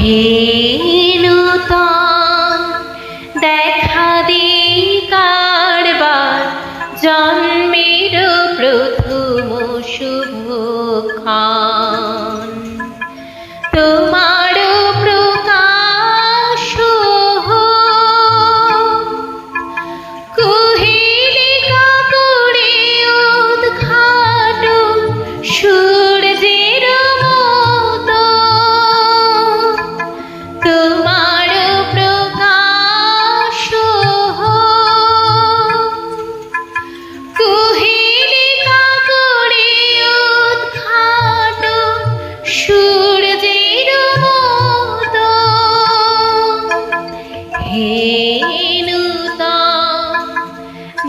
হে নূতন দেখা দি কারবার জন্মের প্রথম শুভক্ষণ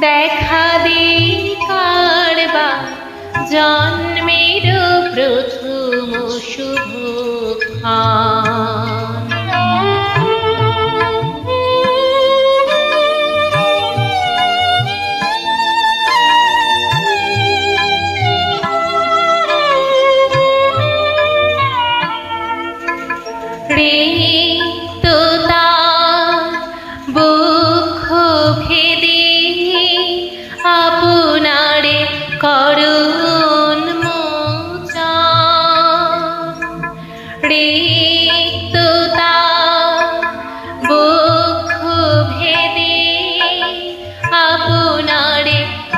দেখা দিই কারবা জন্মের করুন মোচা রিক্ততা বুক ভেদে আপনার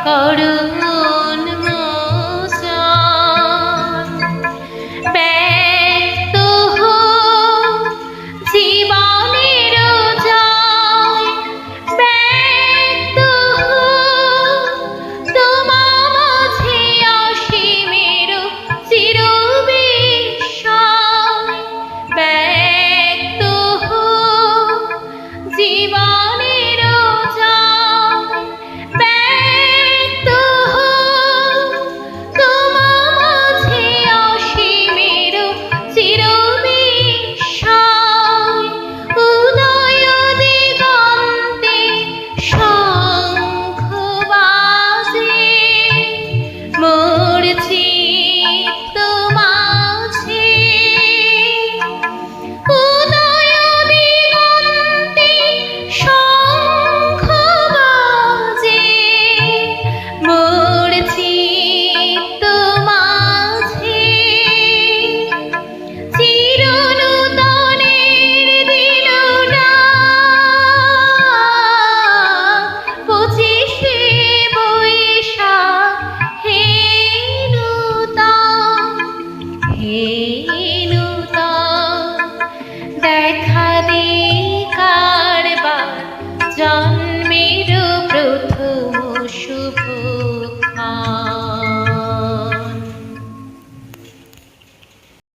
করুন